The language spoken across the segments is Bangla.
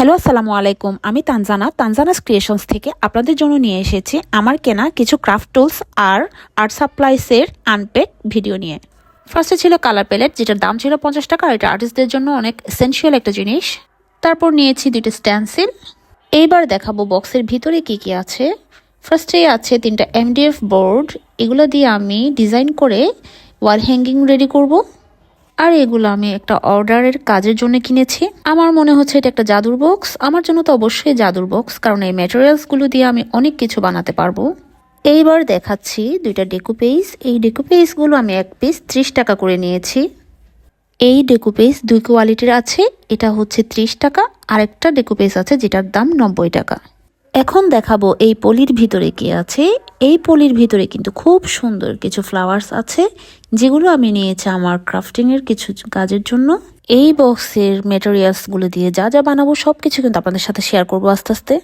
হ্যালো, আসসালামু আলাইকুম। আমি তানজানা। তানজানাস ক্রিয়েশনস থেকে আপনাদের জন্য নিয়ে এসেছি আমার কেনা কিছু ক্রাফট টুলস আর আর্ট সাপ্লাইসের আনপেক ভিডিও নিয়ে। ফার্স্টে ছিল কালার প্যালেট যেটার দাম ছিল পঞ্চাশ টাকা এটা আর্টিস্টদের জন্য অনেক এসেনশিয়াল একটা জিনিস। তারপর নিয়েছি দুটো স্ট্যান্সিল এইবার দেখাবো বক্সের ভিতরে কি কি আছে। ফার্স্টেই আছে তিনটা এমডিএফ বোর্ড এগুলো দিয়ে আমি ডিজাইন করে ওয়াল হ্যাঙ্গিং রেডি করব। আর এগুলো আমি একটা অর্ডারের কাজের জন্য কিনেছি। আমার মনে হচ্ছে এটা একটা জাদুর বক্স আমার জন্য তো অবশ্যই জাদুর বক্স কারণ এই ম্যাটেরিয়ালসগুলো দিয়ে আমি অনেক কিছু বানাতে পারব। এইবার দেখাচ্ছি দুইটা ডেকু পেজ এই ডেকু পেজগুলো আমি এক পিস ত্রিশ টাকা করে নিয়েছি। এই ডেকু পেজ দুই কোয়ালিটির আছে, এটা হচ্ছে ত্রিশ টাকা। আরেকটা ডেকু পেজ আছে যেটার দাম নব্বই টাকা। এখন দেখাবো এই পলির ভিতরে কি আছে। এই পলির ভিতরে কিন্তু খুব সুন্দর কিছু ফ্লাওয়ার্স আছে, যেগুলো আমি নিয়েছি আমার ক্রাফটিং এর কিছু কাজের জন্য। এই বক্সের মেটেরিয়ালসগুলো দিয়ে যা যা বানাবো সব কিছু কিন্তু আপনাদের সাথে শেয়ার করব আস্তে আস্তে।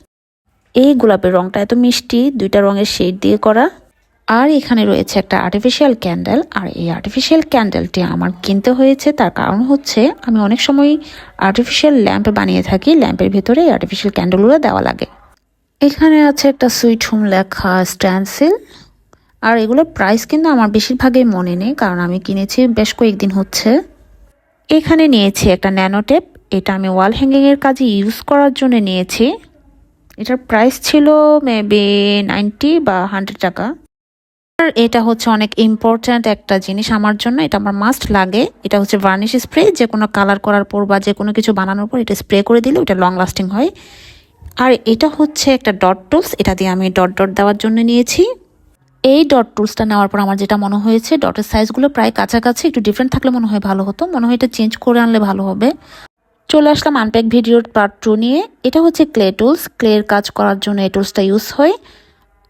এই গোলাপের রংটা এত মিষ্টি, দুইটা রঙের শেড দিয়ে করা। আর এখানে রয়েছে একটা আর্টিফিশিয়াল ক্যান্ডেল আর এই আর্টিফিশিয়াল ক্যান্ডেলটি আমার কিনতে হয়েছে, তার কারণ হচ্ছে আমি অনেক সময় আর্টিফিশিয়াল ল্যাম্প বানিয়ে থাকি ল্যাম্পের ভেতরে আর্টিফিশিয়াল ক্যান্ডেলগুলো দেওয়া লাগে। এখানে আছে একটা সুইট হোম লেখা, স্ট্যান্সিল। আর এগুলোর প্রাইস কিন্তু আমার বেশিরভাগই মনে নেই, কারণ আমি কিনেছি বেশ কয়েকদিন হচ্ছে। এখানে নিয়েছি একটা ন্যানোটেপ, এটা আমি ওয়াল হ্যাঙ্গিংয়ের কাজে ইউজ করার জন্য নিয়েছি। এটার প্রাইস ছিল মেবি নাইনটি বা হান্ড্রেড টাকা। আর এটা হচ্ছে অনেক ইম্পর্ট্যান্ট একটা জিনিস আমার জন্য, এটা আমার মাস্ট লাগে। এটা হচ্ছে ভার্নিশ স্প্রে যে কোনো কালার করার পর বা যে কোনো কিছু বানানোর পর এটা স্প্রে করে দিলে ওটা লং লাস্টিং হয়। আর এটা হচ্ছে একটা ডট টুলস এটা দিয়ে আমি ডট ডট দেওয়ার জন্য নিয়েছি। এই ডট টুলসটা নেওয়ার পর আমার যেটা মনে হয়েছে ডটের সাইজগুলো প্রায় কাছাকাছি, একটু ডিফারেন্ট থাকলে মনে হয় ভালো হতো, মনে হয় এটা চেঞ্জ করে আনলে ভালো হবে। চলে আসলাম আনপ্যাক ভিডিওর পার্ট টু নিয়ে। এটা হচ্ছে ক্লে টুলস ক্লের কাজ করার জন্য এই টুলসটা ইউজ হয়।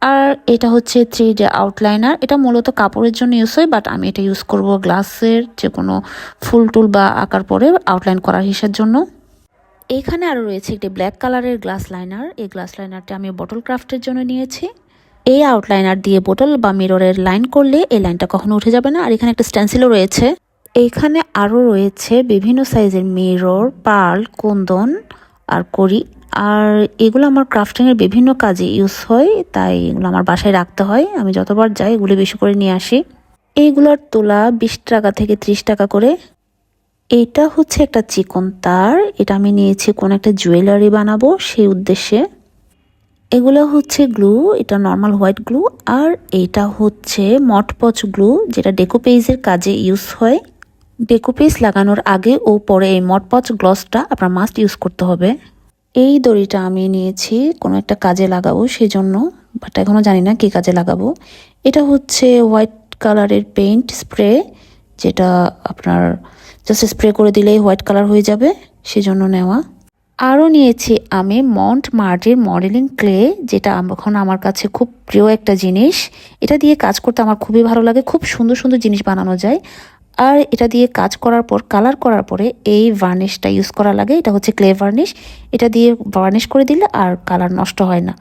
আর এটা হচ্ছে থ্রি ডে আউটলাইনার এটা মূলত কাপড়ের জন্য ইউজ হয় বাট আমি এটা ইউজ করব গ্লাসের যে কোনো ফুল টুল বা আঁকার পরে আউটলাইন করার হিসার জন্য। এখানে আরও রয়েছে একটি ব্ল্যাক কালারের গ্লাস লাইনার এই গ্লাস লাইনারটা আমি বটল ক্রাফটের জন্য নিয়েছি। এই আউটলাইনার দিয়ে বোটল বা মিররের লাইন করলে এই লাইনটা কখনো উঠে যাবে না। আর এখানে একটা স্ট্যান্সিলও রয়েছে। এইখানে আরও রয়েছে বিভিন্ন সাইজের মিরর পার্ল কুন্দন আর করি আর এগুলো আমার ক্রাফটিংয়ের বিভিন্ন কাজে ইউজ হয়, তাই এগুলো আমার বাসায় রাখতে হয়। আমি যতবার যাই এগুলো বেশি করে নিয়ে আসি। এইগুলোর তোলা বিশ টাকা থেকে ত্রিশ টাকা করে। এটা হচ্ছে একটা চিকন তার। এটা আমি নিয়েছি কোন একটা জুয়েলারি বানাবো সেই উদ্দেশ্যে। এগুলো হচ্ছে গ্লু, এটা নর্মাল হোয়াইট গ্লু। আর এটা হচ্ছে মটপচ গ্লু, যেটা ডেকোপেজের কাজে ইউজ হয়। ডেকোপেজ লাগানোর আগে ও পরে এই মটপচ গ্লসটা আপনার মাস্ট ইউজ করতে হবে। এই দড়িটা আমি নিয়েছি কোনো একটা কাজে লাগাবো সেই জন্য বাট এখনও জানি না কী কাজে লাগাবো। এটা হচ্ছে হোয়াইট কালারের পেইন্ট স্প্রে, যেটা আপনার জাস্ট স্প্রে করে দিলেই হোয়াইট কালার হয়ে যাবে, সেজন্য নেওয়া। আরও নিয়েছি আমি মন্ট মার্টের মডেলিং ক্লে যেটা এখন আমার কাছে খুব প্রিয় একটা জিনিস। এটা দিয়ে কাজ করতে আমার খুবই ভালো লাগে, খুব সুন্দর সুন্দর জিনিস বানানো যায়। আর এটা দিয়ে কাজ করার পর কালার করার পরে এই ভার্নিশটা ইউজ করা লাগে, এটা হচ্ছে ক্লে ভার্নিশ এটা দিয়ে ভার্নিশ করে দিলে আর কালার নষ্ট হয় না।